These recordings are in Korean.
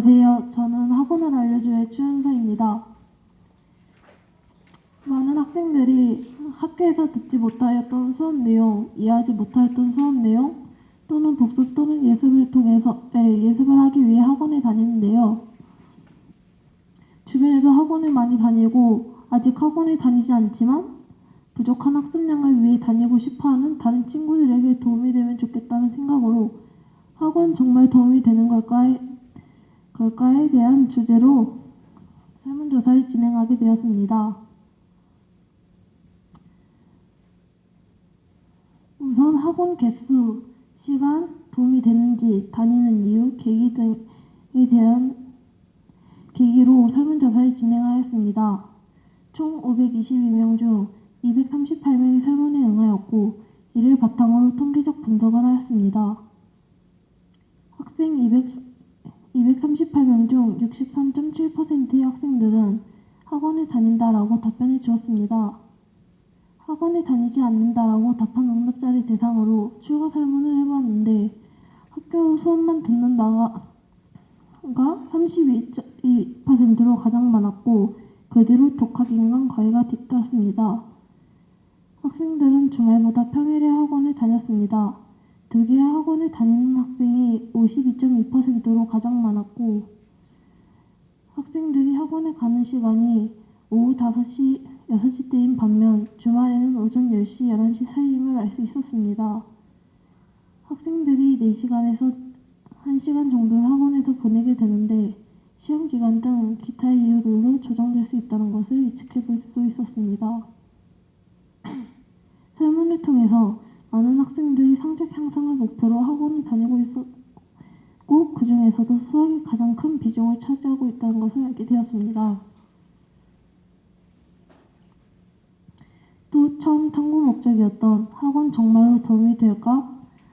되었습니다. 많은 학생들이 학교에서 듣지 못하였던 수업 내용, 이해하지 못하였던 수업 내용 또는 복습 또는 예습을 통해서 네, 예습을 하기 위해 학원에 다니는데요. 주변에도 학원을 많이 다니고 아직 학원에 다니지 않지만 부족한 학습량을 위해 다니고 싶어하는 다른 친구들에게 도움이 되면 좋겠다는 생각으로 학원 정말 도움이 되는 걸까에, 걸까에 대한 주제로 설문조사를 진행하게 되었습니다. 우선 학원 개수, 시간, 도움이 되는지, 다니는 이유, 계기 등에 대한 계기로 설문조사를 진행하였습니다. 총 522명 중 238명이 설문에 응하였고 이를 바탕으로 통계적 분석을 하였습니다. 학생 200, 238명 중 63.7%의 학생들은 학원에 다닌다라고 답변해 주었습니다. 학원에 다니지 않는다라고 답한 응답자를 대상으로 추가 설문을 해봤는데 학교 수업만 듣는다가 32.2%로 가장 많았고 그 뒤로 독학인간 거의가 뒤따랐습니다. 학생들은 주말보다 평일에 학원에 다녔습니다. 두 개의 학원에 다니는 학생이 52.2%로 가장 많았고 학생들이 학원에 가는 시간이 오후 5시, 6시 때인 반면 주말에는 오전 10시, 11시 사이임을 알 수 있었습니다. 학생들이 4시간에서 1시간 정도를 학원에서 보내게 되는데 시험 기간 등 기타 이유들로 조정될 수 있다는 것을 예측해 볼 수 있었습니다. 설문을 통해서 많은 학생들이 성적 향상을 목표로 학원을 다니고 있었고 그 중에서도 수학이 가장 큰 비중을 차지하고 있다는 것을 알게 되었습니다. 또 처음 탐구 목적이었던 학원 정말로 도움이 될까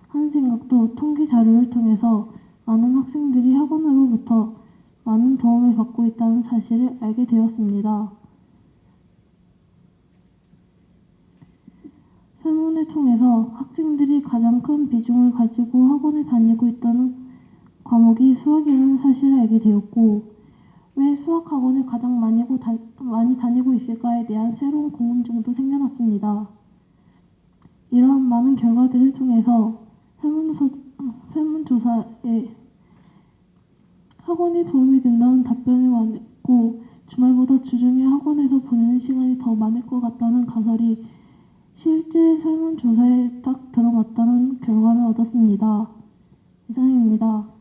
하는 생각도 통계 자료를 통해서 많은 학생들이 학원으로부터 많은 도움을 받고 있다는 사실을 알게 되었습니다. 설문을 통해서 학생들이 가장 큰 비중을 가지고 학원에 다니고 있다는 과목이 수학이라는 사실을 알게 되었고 왜 수학 학원을 가장 많이, 고 다, 많이 다니고 있을까에 대한 새로운 궁금증도 생겨났습니다. 이러한 많은 결과들을 통해서 설문조사, 설문조사에 학원이 도움이 된다는 답변을 받고 주말보다 주중에 학원에서 보내는 시간이 더 많을 것 같다는 가설이 실제 설문조사에 딱 들어맞다는 결과를 얻었습니다. 이상입니다.